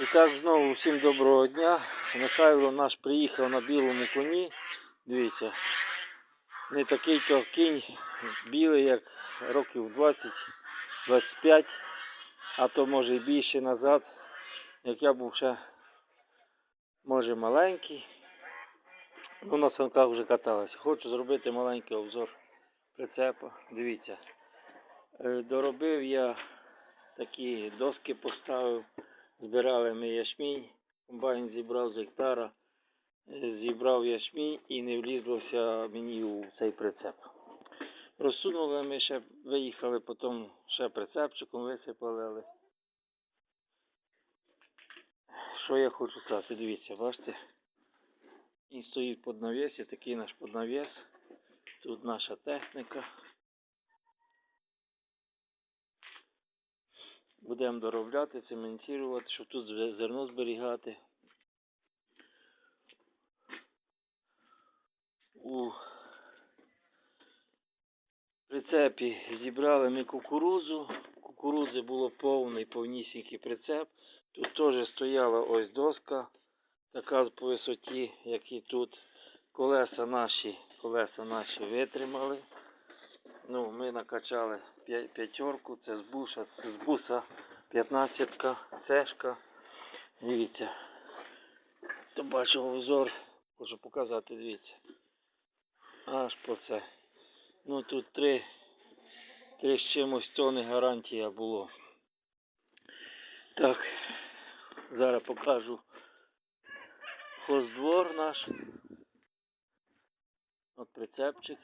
І так знову всім доброго дня. Михайло наш приїхав на білому коні. Дивіться, не такий то кінь білий, як років 20-25, а то може і більше назад, як я був ще може маленький. Ну, на санках вже каталися. Хочу зробити маленький обзор прицепа. Дивіться. Е, Доробив я такі доски поставив. Збирали ми ячмінь, комбайн зібрав з гектара, е, зібрав ячмінь і не влізлося мені у цей прицеп. Розсунули ми ще, виїхали, потім ще прицепчиком висипали. Що я хочу сказати, дивіться, бачите? Він стоїть під навісі, такий наш поднавіс. Тут наша техніка. Будемо доробляти, цементувати, щоб тут зерно зберігати. У прицепі зібрали ми кукурузу. Кукурузи було повний, повнісінький прицеп. Тут теж стояла ось доска, така по висоті, як і тут. Колеса наші, колеса наші витримали. Ну, ми накачали п'я- п'ятерку, це з буша, з буса 15 цешка. Дивіться. Хто бачив обзор, хочу показати, дивіться. Аж по це. Ну тут три, три з чимось тони гарантія було. Так, зараз покажу хоздвор наш. От прицепчик.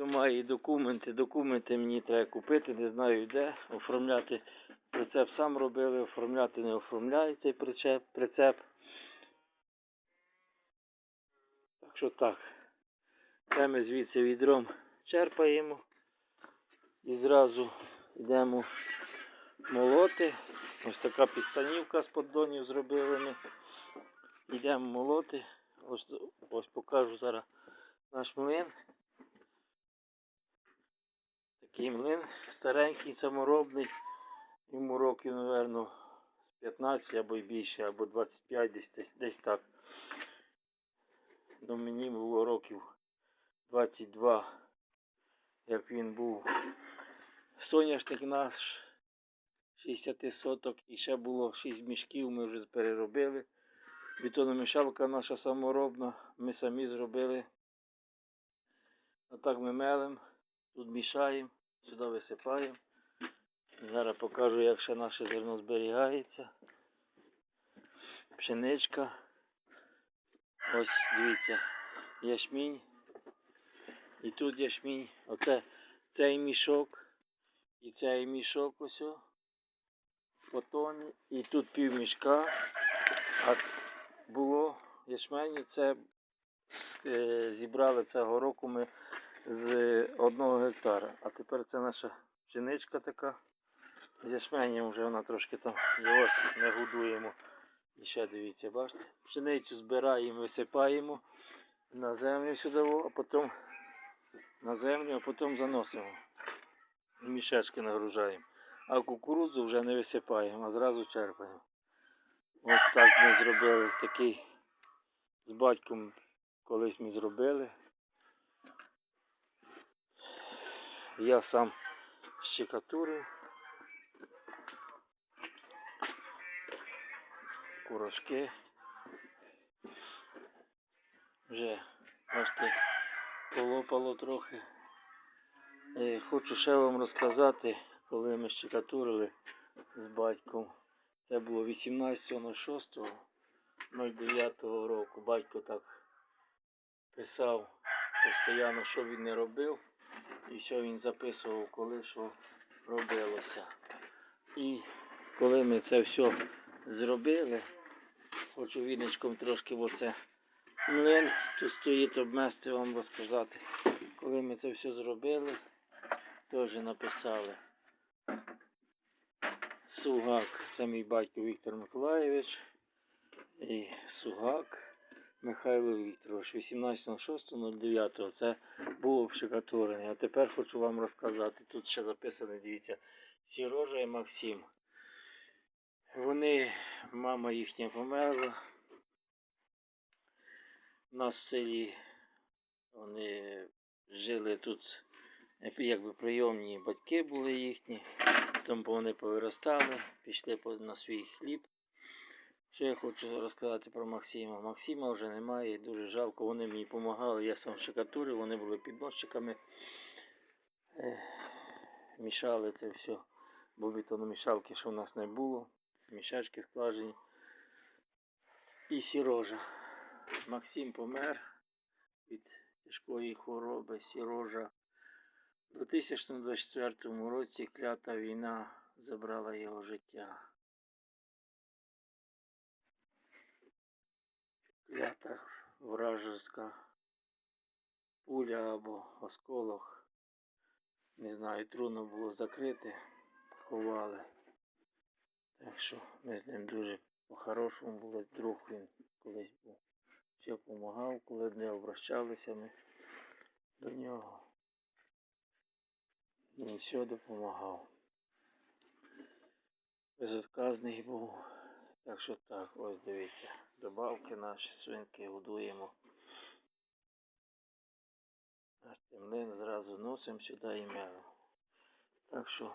Хто має документи, документи мені треба купити, не знаю де. Оформляти прицеп сам робили, оформляти не оформляю цей причеп, прицеп. Так що так. Це ми звідси відром черпаємо і зразу йдемо молоти. Ось така підстанівка з поддонів зробили ми. Йдемо молоти. Ось, ось покажу зараз наш млин. Такий старенький, саморобний. Йому років, напевно, 15 або й більше, або 25, десь, десь, так. Ну, мені було років 22, як він був. Соняшник наш 60 соток і ще було 6 мішків, ми вже переробили. Бетономішалка наша саморобна, ми самі зробили. Отак ми мелимо, тут мішаємо, сюди висипаємо. Зараз покажу, як ще наше зерно зберігається. Пшеничка. Ось дивіться, ячмінь. І тут ячмінь. Оце цей мішок. І цей мішок ось. о, І тут пів мішка. А було ячменю. Це е, зібрали цього року ми з одного гектара. А тепер це наша пшеничка така. З ячменем вже вона трошки там і ось не годуємо. І ще дивіться, бачите? Пшеницю збираємо, висипаємо на землю сюди, а потім на землю, а потім заносимо. І мішечки нагружаємо. А кукурудзу вже не висипаємо, а зразу черпаємо. Ось так ми зробили такий з батьком колись ми зробили. Я сам щекатурив. Курочки. Вже бачите, полопало трохи. Е, Хочу ще вам розказати, коли ми щекатурили з батьком. Це було 18.06.09 року. Батько так писав постійно, що він не робив. І все він записував, коли що робилося. І коли ми це все зробили, хочу віничком трошки оце млин тут стоїть обмести вам розказати. Коли ми це все зробили, теж написали. Сугак, це мій батько Віктор Миколаєвич. І Сугак Михайло Вікторович, 18.06.09. Це було пшикатурене. А тепер хочу вам розказати. Тут ще записано, дивіться, Сірожа і Максим. Вони, мама їхня померла. У нас в селі вони жили тут, якби прийомні батьки були їхні, тому вони повиростали, пішли на свій хліб. Що я хочу розказати про Максима? Максима вже немає, дуже жалко. Вони мені допомагали, я сам штукатурив, вони були підносчиками. Мішали це все. Бо бетономішалки, що в нас не було. Мішачки складені. І сірожа. Максим помер від тяжкої хвороби сірожа. У 2024 році клята війна забрала його життя. Клята вражеська пуля або осколок. Не знаю, трудно було закрити, ховали. Так що ми з ним дуже по-хорошому були, друг він колись був. Все допомагав, коли не обращалися ми до нього. Він все допомагав. Безотказний був. Так що так, ось дивіться. Добавки наші свинки годуємо. Наш темлин зразу носимо сюди і мело. Так що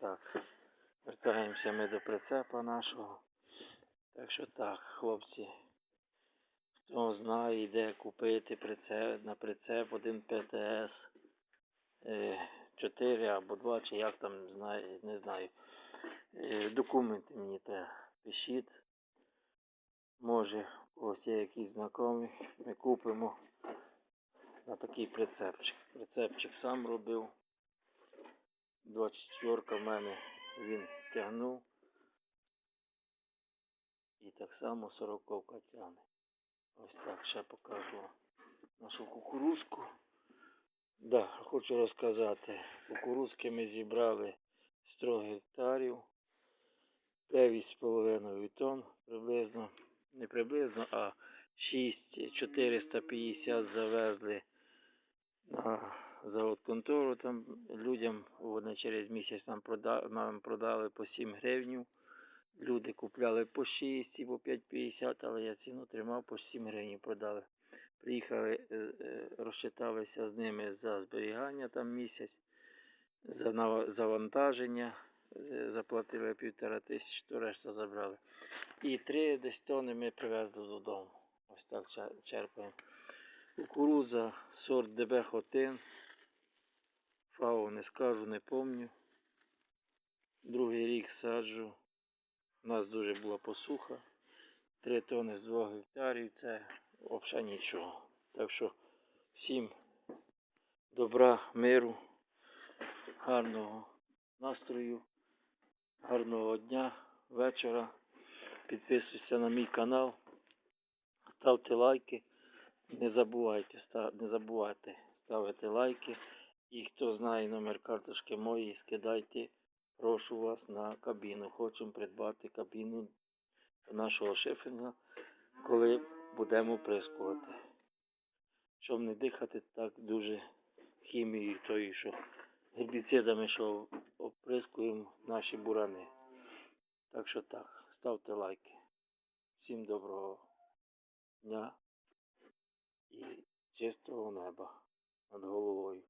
так. Вертаємося ми до прицепа нашого. Так що так, хлопці. Хто знає, де купити прицеп, на прицеп один ПТС 4 або 2, чи як там знає, не знаю. Е, Документи мені те пишіть. Може, ось є якісь знайомі, ми купимо на такий прицепчик. Прицепчик сам робив. 24 в мене він тягнув. І так само 40 тягне. Ось так ще покажу нашу кукурузку. Да, хочу розказати. Кукурузки ми зібрали 100 гектарів. 9,5 тонн приблизно. Не приблизно, а 6,450 завезли на завод контору. Там людям вони через місяць нам продали, нам продали по 7 гривнів. Люди купляли по 6 і по 5,50, але я ціну тримав по 7 гривень продали. Приїхали, е, е, розчиталися з ними за зберігання там місяць, за нава- завантаження, е, заплатили півтора тисячі, то решта забрали. І три десь тони ми привезли додому. Ось так черпаємо. Кукурудза, сорт ДБ-1. Фау не скажу, не помню. Другий рік саджу. У нас дуже була посуха. Три тони з двох гектарів це взагалі нічого. Так що всім добра, миру, гарного настрою, гарного дня, вечора. Підписуйтесь на мій канал, ставте лайки. Не забувайте, не забувайте ставити лайки. І хто знає номер карточки моєї, скидайте. Прошу вас на кабіну. Хочемо придбати кабіну нашого шефінга, коли будемо прискувати. Щоб не дихати так дуже хімією тою, що гербіцидами, що оприскуємо наші бурани. Так що так, ставте лайки. Всім доброго дня і чистого неба над головою.